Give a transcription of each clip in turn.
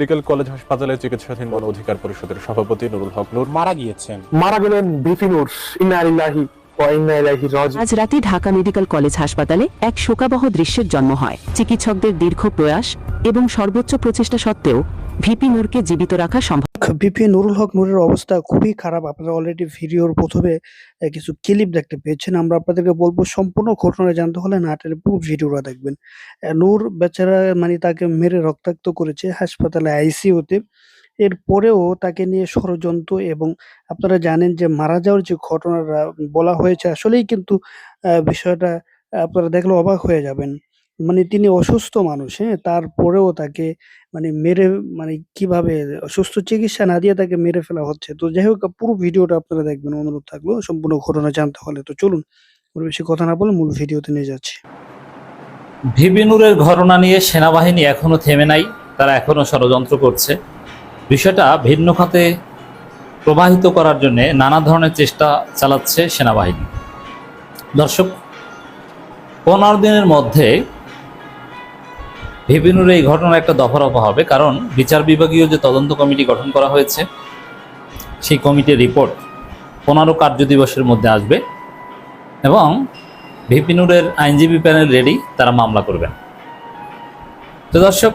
Medical college হাসপাতালে চিকিৎসাধীন গণ অধিকার পরিষদের সভাপতি নুরুল হক নূর মারা গিয়েছেন। মারা গেলেন বিপি নূর। ইন্না ইলাইহি আজ রাতে ঢাকা মেডিকেল কলেজ হাসপাতালে এক শোকাবহ দৃশ্যের জন্ম হয়। চিকিৎসকদের দীর্ঘ প্রয়াস এবং সর্বোচ্চ প্রচেষ্টা সত্ত্বেও ভিপি নূরকে জীবিত রাখা সম্ভব বিপি নুরুল হক নুরের অবস্থা খুবই খারাপ। আপনারা অলরেডি ভিডিওর প্রথমে কিছু ক্লিপ দেখতে পেয়েছেন। আমরা আপনাদেরকে বলব সম্পূর্ণ ঘটনা জানতে হলে নাটের পুরো ভিডিওটা দেখবেন। নূর বেচারা মানে তাকে মেরে রক্তাক্ত করেছে হাসপাতালে আইসিইউতে। এরপরেও তাকে নিয়ে ষড়যন্ত্র এবং আপনারা জানেন যে মারা যাওয়ার যে ঘটনাটা বলা হয়েছে, আসলেই কিন্তু বিষয়টা আপনারা দেখলে অবাক হয়ে যাবেন। মানে তিনি অসুস্থ মানুষ হ্যাঁ? তারপরেও তাকে মানে মেরে মানে কীভাবে সুস্থ চিকিৎসা না দিয়ে তাকে মেরে ফেলা হচ্ছে। তো যাই হোক, পুরো ভিডিওটা আপনারা দেখবেন, অনুরোধ থাকল। সম্পূর্ণ ঘটনা জানতে হলে তো চলুন বেশি কথা না বলে মূল ভিডিওতে নিয়ে যাচ্ছি। ভিবিনুরের ঘটনা নিয়ে সেনাবাহিনী এখনও থেমে নাই, তারা এখনও ষড়যন্ত্র করছে। বিষয়টা ভিন্ন খাতে প্রবাহিত করার জন্য নানা ধরনের চেষ্টা চালাচ্ছে সেনাবাহিনী। দর্শক, পনেরো দিনের মধ্যে ভিবিনুর এই ঘটনার একটা দফারফা হবে, কারণ বিচার বিভাগীয় যে তদন্ত কমিটি গঠন করা হয়েছে, সেই কমিটির রিপোর্ট পনেরো কার্য দিবসের মধ্যে আসবে এবং ভিপিনুরের আইনজীবী প্যানেল রেডি, তারা মামলা করবেন। তো দর্শক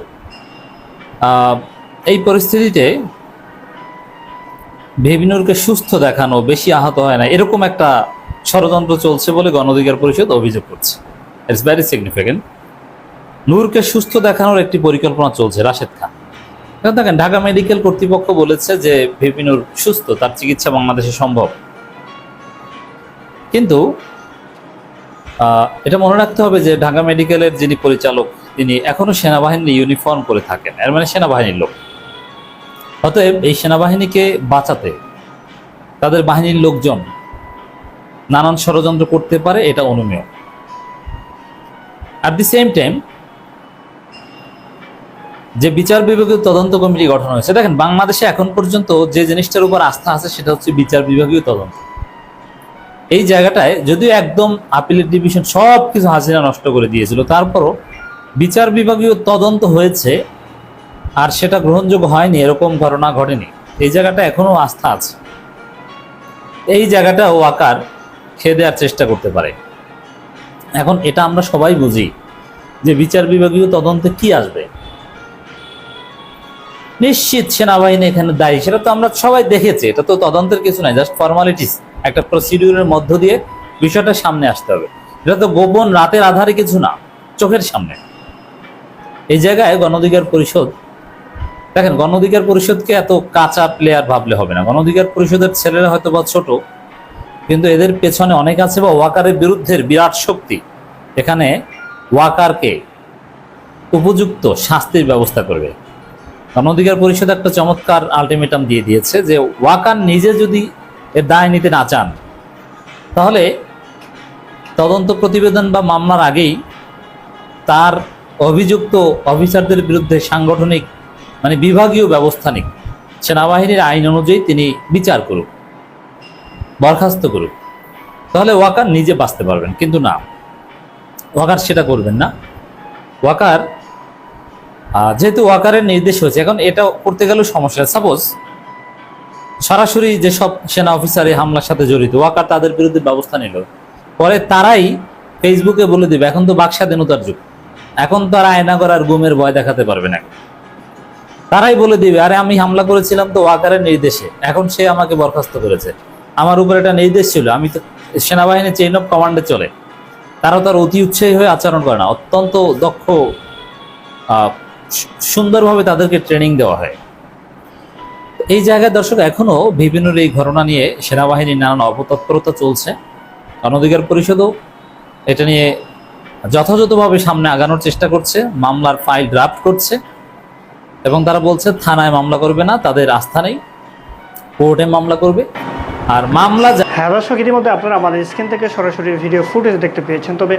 এই পরিস্থিতিতে ভিপিনুরকে সুস্থ দেখানো বেশি আহত হয় না, এরকম একটা ষড়যন্ত্র চলছে বলে গণ অধিকার পরিষদ অভিযোগ করছে। ইটস ভেরি সিগনিফিকেন্ট নূরকে সুস্থ দেখানোর একটি পরিকল্পনা চলছে, রাশেদ খান। এখন দেখেন, ঢাকা মেডিকেল কর্তৃপক্ষ বলেছে যে ভিপিনুর সুস্থ, তার চিকিৎসা বাংলাদেশে সম্ভব। কিন্তু এটা মনে রাখতে হবে যে ঢাকা মেডিকেলের যিনি পরিচালক, তিনি এখনও সেনাবাহিনী ইউনিফর্ম করে থাকেন। এর মানে সেনাবাহিনীর লোক। অতএব এই সেনাবাহিনীকে বাঁচাতে তাদের বাহিনীর লোকজন নানান ষড়যন্ত্র করতে পারে, এটা অনুমেয়। অ্যাট দি সেম টাইম যে বিচার বিভাগীয় তদন্ত কমিটি গঠন হয়েছে। দেখেন, বাংলাদেশে এখন পর্যন্ত যে জিনিসটার উপর আস্থা আছে সেটা হচ্ছে বিচার বিভাগীয় তদন্ত। এই জায়গাটায় যদিও একদম আপিলের ডিভিশন সব কিছু হাসিনা নষ্ট করে দিয়েছিল, তারপরও বিচার বিভাগীয় তদন্ত হয়েছে আর সেটা গ্রহণযোগ্য হয়নি, এরকম ঘটনা ঘটেনি। এই জায়গাটা এখনও আস্থা আছে। এই জায়গাটা ও আকার খেয়ে দেওয়ার চেষ্টা করতে পারে। এখন এটা আমরা সবাই বুঝি যে বিচার বিভাগীয় তদন্তে কি আসবে। নিশ্চিত সেনাবাহিনী এখানে দায়ী। সেটা তো আমরা সবাই দেখেছি। এটা তো তদন্তের কিছু নাই জাস্ট ফর্মালিটিস একটা প্রসিডিউরের মধ্য দিয়ে বিষয়টা সামনে আসতে হবে। এটা তো গোপন রাতের আধারে কিছু না, চোখের সামনে। এই জায়গায় গণ অধিকার পরিষদ, দেখেন গণ অধিকার পরিষদকে এত কাঁচা প্লেয়ার ভাবলে হবে না। গণ অধিকার পরিষদের ছেলেরা হয়তো বা ছোট, কিন্তু এদের পেছনে অনেক আছে বা ওয়াকারের বিরুদ্ধে বিরাট শক্তি। এখানে ওয়াকারকে উপযুক্ত শাস্তির ব্যবস্থা করবে। গণ অধিকার পরিষদ একটা চমৎকার আলটিমেটাম দিয়ে দিয়েছে যে ওয়াকার নিজে যদি এর দায় নিতে না চান, তাহলে তদন্ত প্রতিবেদন বা মামলার আগেই তার অভিযুক্ত অফিসারদের বিরুদ্ধে সাংগঠনিক মানে বিভাগীয় ব্যবস্থা নিক। সেনাবাহিনীর আইন অনুযায়ী তিনি বিচার করুক, বরখাস্ত করুক। তাহলে ওয়াকার নিজে বাঁচতে পারবেন, কিন্তু না। ওয়াকার সেটা করবেন না। ওয়াকার যেহেতু ওয়াকারের নির্দেশ হয়েছে, এখন এটা করতে গেলেও সমস্যা। সাপোজ সরাসরি যেসব সেনা অফিসার এই হামলার সাথে জড়িত, ওয়াকার তাদের বিরুদ্ধে ব্যবস্থা নিল। পরে তারাই ফেসবুকে বলে দিবে, এখন তো বাক স্বাধীনতার যুগ। এখন তো আর আয়না করার গুমের ভয় দেখাতে পারবে না। তারাই বলে দিবে, আরে আমি হামলা করেছিলাম তো ওয়াকারের নির্দেশে, এখন সে আমাকে বরখাস্ত করেছে। আমার উপর একটা নির্দেশ ছিল, আমি তো সেনাবাহিনী চেইন অফ কমান্ডে চলে। তারাও তার অতি উৎসাহী হয়ে আচরণ করে না। অত্যন্ত দক্ষ সুন্দরভাবে তাদেরকে ট্রেনিং দেওয়া হয়। এই জায়গায় দর্শক, এখনও বিভিন্নর এই ঘটনা নিয়ে সেনাবাহিনীর নানান অপতৎপরতা চলছে। গণঅধিকার পরিষদও এটা নিয়ে যথাযথভাবে সামনে আগানোর চেষ্টা করছে, মামলার ফাইল ড্রাফট করছে এবং তারা বলছে, থানায় মামলা করবে না, তাদের আস্থা নেই, কোর্টে মামলা করবে। আর মামলা হ্যাঁ দর্শক ইতিমধ্যে আপনারা আমাদের স্ক্রিন থেকে সরাসরি ভিডিও ফুটেজ দেখতে পেয়েছেন। তবে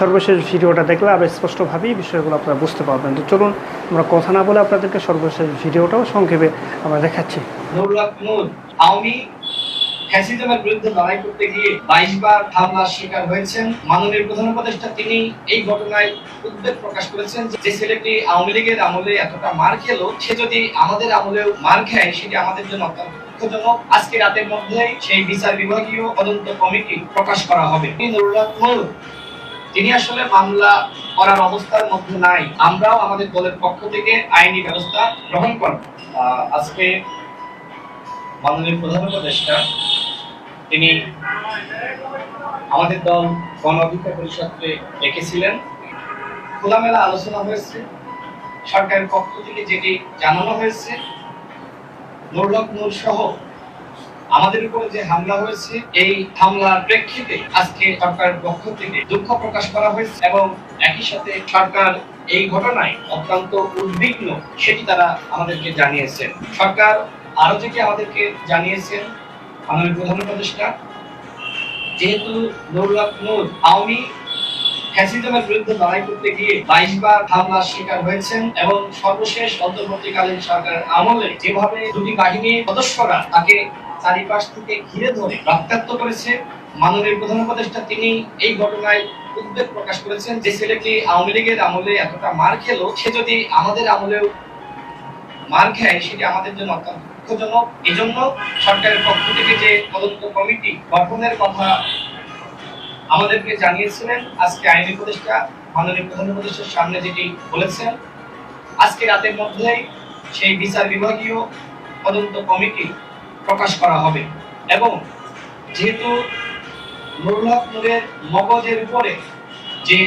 সর্বশেষ ভিডিওটা দেখলে আরও স্পষ্টভাবেই বিষয়গুলো আপনারা বুঝতে পারবেন। তো চলুন আমরা কথা না বলে আপনাদেরকে সর্বশেষ ভিডিওটাও সংক্ষেপে আমরা দেখাচ্ছি। আওয়ামী ফ্যাসিজমের বিরুদ্ধে লড়াই করতে গিয়ে বাইশ বার হামলার শিকার হয়েছেন। মাননীয় প্রধান উপদেষ্টা তিনি এই ঘটনায় উদ্বেগ প্রকাশ করেছেন যে ছেলেটি আওয়ামী লীগের আমলে এতটা মার খেলো সে যদি আমাদের আমলেও মার খায় সেটি আমাদের জন্য অত্যন্ত দুঃখজনক আজকে রাতের মধ্যে সেই বিচার বিভাগীয় তদন্ত কমিটি প্রকাশ করা হবে। তিনি আসলে মামলা করার অবস্থার মধ্যে নাই, আমরাও আমাদের দলের পক্ষ থেকে আইনি ব্যবস্থা গ্রহণ করব। আজকে মাননীয় প্রধান উপদেষ্টা, তিনি আমাদের দল গণ অধিকার পরিষদকে ডেকেছিলেন। খোলামেলা আলোচনা হয়েছে। সরকারের পক্ষ থেকে যেটি জানানো হয়েছে নুরলক নূর সহ আমাদের উপরে যে হামলা হয়েছে, এই হামলার প্রেক্ষিতে আজকে সরকারের পক্ষ থেকে দুঃখ প্রকাশ করা হয়েছে এবং একই সাথে সরকার এই ঘটনায় অত্যন্ত উদ্বিগ্ন, সেটি তারা আমাদেরকে জানিয়েছেন। সরকার আরও যেটি আমাদেরকে জানিয়েছেন আমাদের প্রধান উপদেষ্টা, যেহেতু নুরুল্লাহ নূর আওয়ামী ফ্যাসিজমের বিরুদ্ধে লড়াই করতে গিয়ে বাইশ বার হামলার শিকার হয়েছেন এবং সর্বশেষ অন্তর্বর্তীকালীন আমলে যেভাবে দুটি বাহিনীর সদস্যরা তাকে চারিপাশ থেকে ঘিরে ধরে রক্তাক্ত করেছে, মাননীয় প্রধান উপদেষ্টা তিনি এই ঘটনায় উদ্বেগ প্রকাশ করেছেন যে ছেলেটি আওয়ামী লীগের আমলে এতটা মার খেলো, সে যদি আমাদের আমলেও মার খায়, সেটি আমাদের জন্য অত্যন্ত দুঃখজনক। এই জন্য সরকারের পক্ষ থেকে যে তদন্ত কমিটি গঠনের কথা আমাদেরকে জানিয়েছিলেন আজকে আইনি উপদেষ্টা মাননীয় প্রধান উপদেষ্টার সামনে যেটি বলেছেন, আজকে রাতের মধ্যেই সেই বিচার বিভাগীয় তদন্ত কমিটি প্রকাশ করা হবে। এবং যেহেতু নুরুল মগজের উপরে যে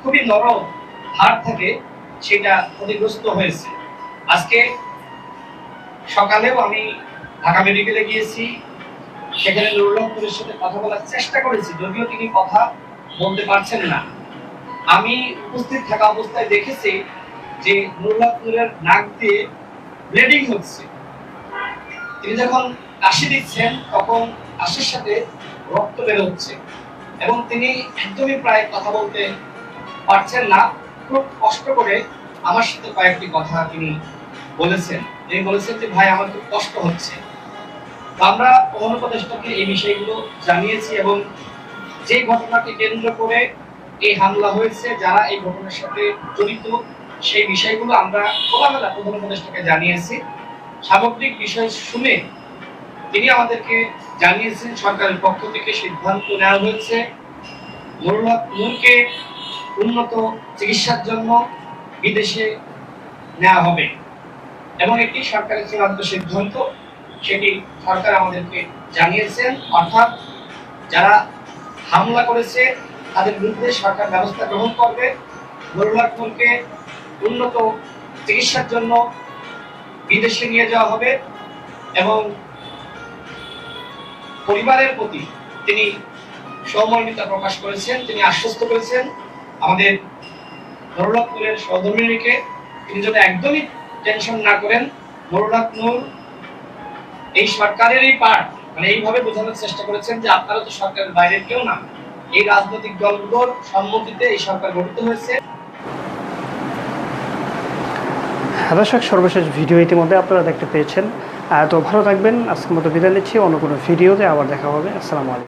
খুবই নরম হার থাকে, সেটা ক্ষতিগ্রস্ত হয়েছে। আজকে সকালেও আমি ঢাকা মেডিকেলে গিয়েছি সেখানে নুরুল সাথে কথা বলার চেষ্টা করেছি, যদিও তিনি কথা বলতে পারছেন না। আমি উপস্থিত থাকা অবস্থায় দেখেছি যে নুরুল হক নূরের নাক দিয়ে ব্লিডিং হচ্ছে। তিনি যখন কাশি দিচ্ছেন, তখন কাশির সাথে রক্ত বের হচ্ছে এবং তিনি একদমই প্রায় কথা বলতে পারছেন না। খুব কষ্ট করে আমার সাথে কয়েকটি কথা তিনি বলেছেন। তিনি বলেছেন যে, ভাই, আমার খুব কষ্ট হচ্ছে। আমরা উপদেষ্টাকে এই বিষয়গুলো জানিয়েছি এবং যে ঘটনাকে কেন্দ্র করে এই হামলা হয়েছে, যারা এই ঘটনার সাথে জড়িত, সেই বিষয়গুলো আমরা খোলামেলা প্রধান উপদেষ্টাকে জানিয়েছি। সামগ্রিক বিষয় শুনে তিনি আমাদেরকে জানিয়েছেন, সরকারের পক্ষ থেকে সিদ্ধান্ত নেওয়া হয়েছে। নুরুল নূরকে উন্নত চিকিৎসার জন্য বিদেশে নেওয়া হবে এবং একটি সরকারের চূড়ান্ত সিদ্ধান্ত। সেটি সরকার আমাদেরকে জানিয়েছেন। অর্থাৎ যারা হামলা করেছে, তাদের বিরুদ্ধে সরকার ব্যবস্থা গ্রহণ করবে। নুরুল উন্নত চিকিৎসার জন্য বিদেশে নিয়ে যাওয়া হবে এবং পরিবারের প্রতি তিনি সৌমর্মিতা প্রকাশ করেছেন, তিনি আশ্বস্ত করেছেন। আমাদের নুরুল্লাহপুরের সহধর্মিনীকে তিনি যেন একদমই টেনশন না করেন নুরুল্লাহ সরকারের এই পার্ট মানে এইভাবে বোঝানোর চেষ্টা করেছেন যে আপনারা তো সরকারের বাইরে কেউ না। এই রাজনৈতিক দলগুলোর সম্মতিতে এই সরকার গঠিত হয়েছে। হ্যাঁ, দর্শক সর্বশেষ ভিডিও ইতিমধ্যে আপনারা দেখতে পেয়েছেন। তো ভালো থাকবেন। আজকের মতো বিদায় নিচ্ছি। অন্য কোনো ভিডিওতে আবার দেখা হবে। আসসালামু আলাইকুম।